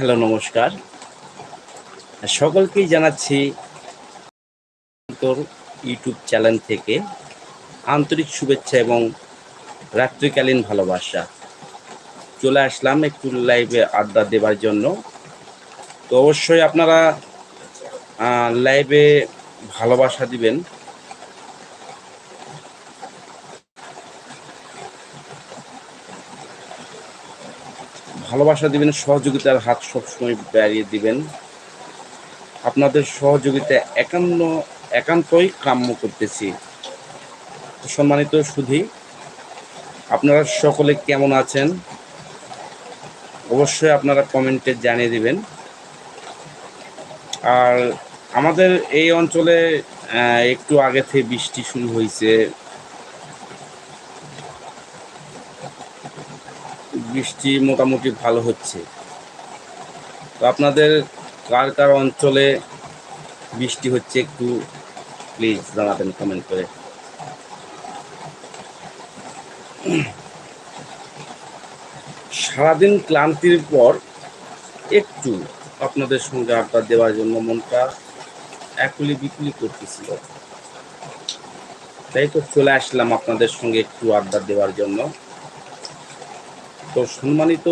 Hello, নমস্কার। সকলকেই জানাচ্ছি ইউটিউব চ্যানেল থেকে আন্তরিক শুভেচ্ছা এবং রাত্রিকালীন ভালোবাসা। চলে আসলাম একটু লাইভে আড্ডা দেবার জন্য। তো অবশ্যই আপনারা লাইভে ভালোবাসা দিবেন। ভালোবাসা দিবেন, সহযোগিতার হাত সবসময় বাড়িয়ে দিবেন। আপনাদের সহযোগিতা একান্ন, একান্তই কাম্য করতেছি। সম্মানিত সুধী, আপনারা সকলে কেমন আছেন? অবশ্যই আপনারা কমেন্টে জানিয়ে দিবেন। আর আমাদের এই অঞ্চলে একটু আগে থেকে বৃষ্টি শুরু হয়েছে। বৃষ্টি মোটামুটি ভালো হচ্ছে। তো আপনাদের কার কার অঞ্চলে বৃষ্টি হচ্ছে একটু প্লিজ জানাবেন কমেন্ট করে। সারাদিন ক্লান্তির পর একটু আপনাদের সঙ্গে আড্ডা দেওয়ার জন্য মনটা একুলি বিকুলি করতেছিল। তাই তো চলে আসলাম আপনাদের সঙ্গে একটু আড্ডা দেওয়ার জন্য। তো সম্মানিত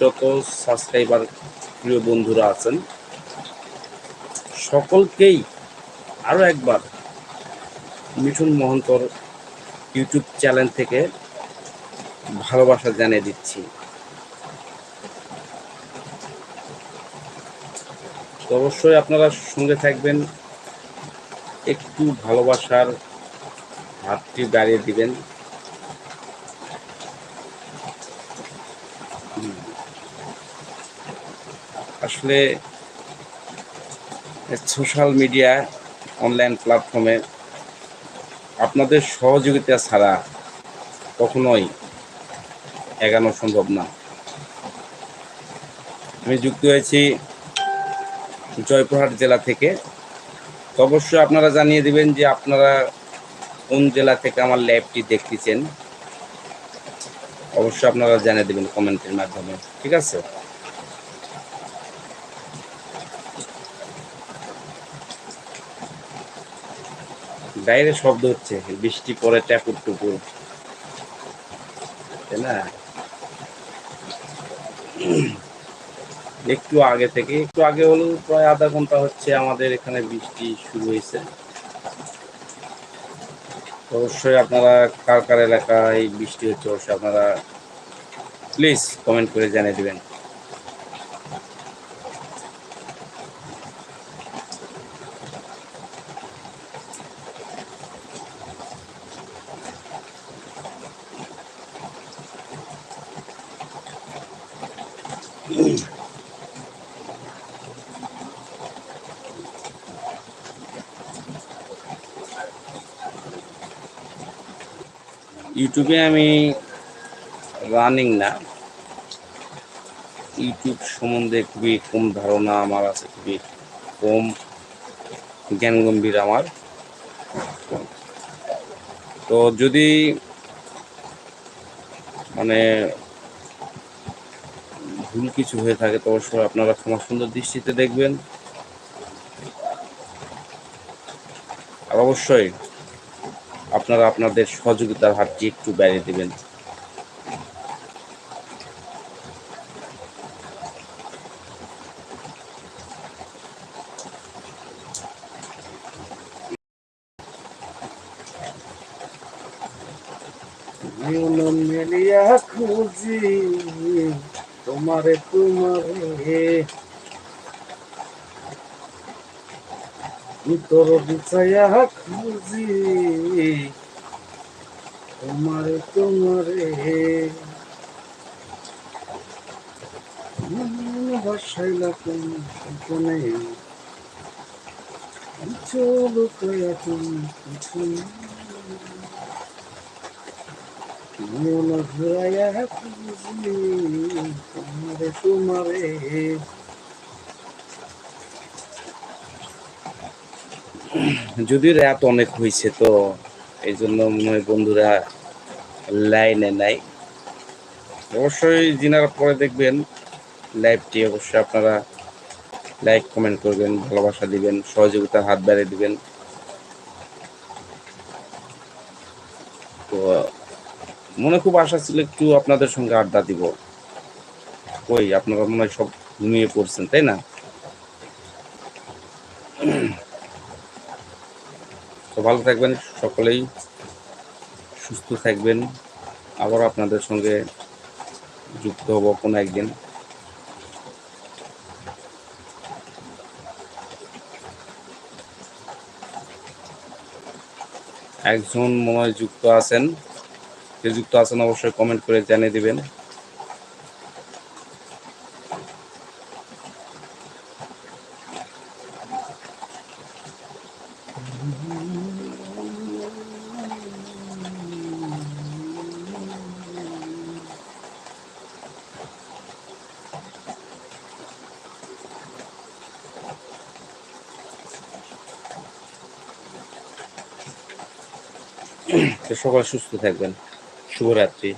যত সাবস্ক্রাইবার প্রিয় বন্ধুরা আছেন, সকলকেই আরও একবার মিঠুন মহন্তর ইউটিউব চ্যানেল থেকে ভালোবাসা জানিয়ে দিচ্ছি। তো অবশ্যই আপনারা সঙ্গে থাকবেন, একটু ভালোবাসার হাতটি বাড়িয়ে দিবেন। আসলে সোশ্যাল মিডিয়া অনলাইন প্ল্যাটফর্মে আপনাদের সহযোগিতা ছাড়া কখনোই এগানো সম্ভব না। আমি যুক্ত হয়েছি জয়পুরহাট জেলা থেকে। অবশ্যই আপনারা জানিয়ে দিবেন যে আপনারা কোন জেলা থেকে আমার ল্যাবটি দেখতেছেন। অবশ্যই আপনারা জানিয়ে দেবেন কমেন্টের মাধ্যমে। ঠিক আছে? বাইরে শব্দ হচ্ছে, বৃষ্টি পরে ট্যাপুর টুপুর। তাই না? একটু আগে থেকে, একটু আগে হলেও প্রায় আধা ঘণ্টা হচ্ছে আমাদের এখানে বৃষ্টি শুরু হয়েছে। অবশ্যই আপনারা কার কার এলাকায় বৃষ্টি হচ্ছে, অবশ্যই আপনারা প্লিজ কমেন্ট করে জানিয়ে দিবেন। ইউটিউবে আমি রানিং না। ইউটিউব সম্বন্ধে খুবই কম ধারণা আমার আছে, খুবই কম জ্ঞান গম্ভীর আমার। তো যদি মানে ভুল কিছু হয়ে থাকে তো অবশ্যই আপনারা ক্ষমা সুন্দর দৃষ্টিতে দেখবেন। আর অবশ্যই আপনারা আপনাদের সহযোগিতার হাতটি একটু বাড়িয়ে দেবেন। মেলিয়া খুঁজি। তোমারে তোমারে তোর বিছায়া খুঁজি। তোমারে তোমারে বসাইলা কোন চলো কয়া তুমি যদিও রাত অনেক হয়েছে তো, এই জন্য মনে হয় বন্ধুরা লাইনে নাই। অবশ্যই যিনারা পরে দেখবেন, লাইভটি অবশ্যই আপনারা লাইক, কমেন্ট করবেন, ভালোবাসা দিবেন, সহযোগিতার হাত বাড়িয়ে দিবেন। তো মনে খুব আশা ছিল একটু আপনাদের সঙ্গে আড্ডা দিব। কই আপনারা মনে হয় সব ঘুমিয়ে পড়ছেন, তাই না? তো ভালো থাকবেন সকলেই, সুস্থ থাকবেন। আবার আপনাদের সঙ্গে যুক্ত হব কোনো একদিন। একজন মনে যুক্ত আছেন। যুক্ত আছেন অবশ্যই কমেন্ট করে জানিয়ে দিবেন। সবাই সুস্থ থাকবেন। શુભરાત્રી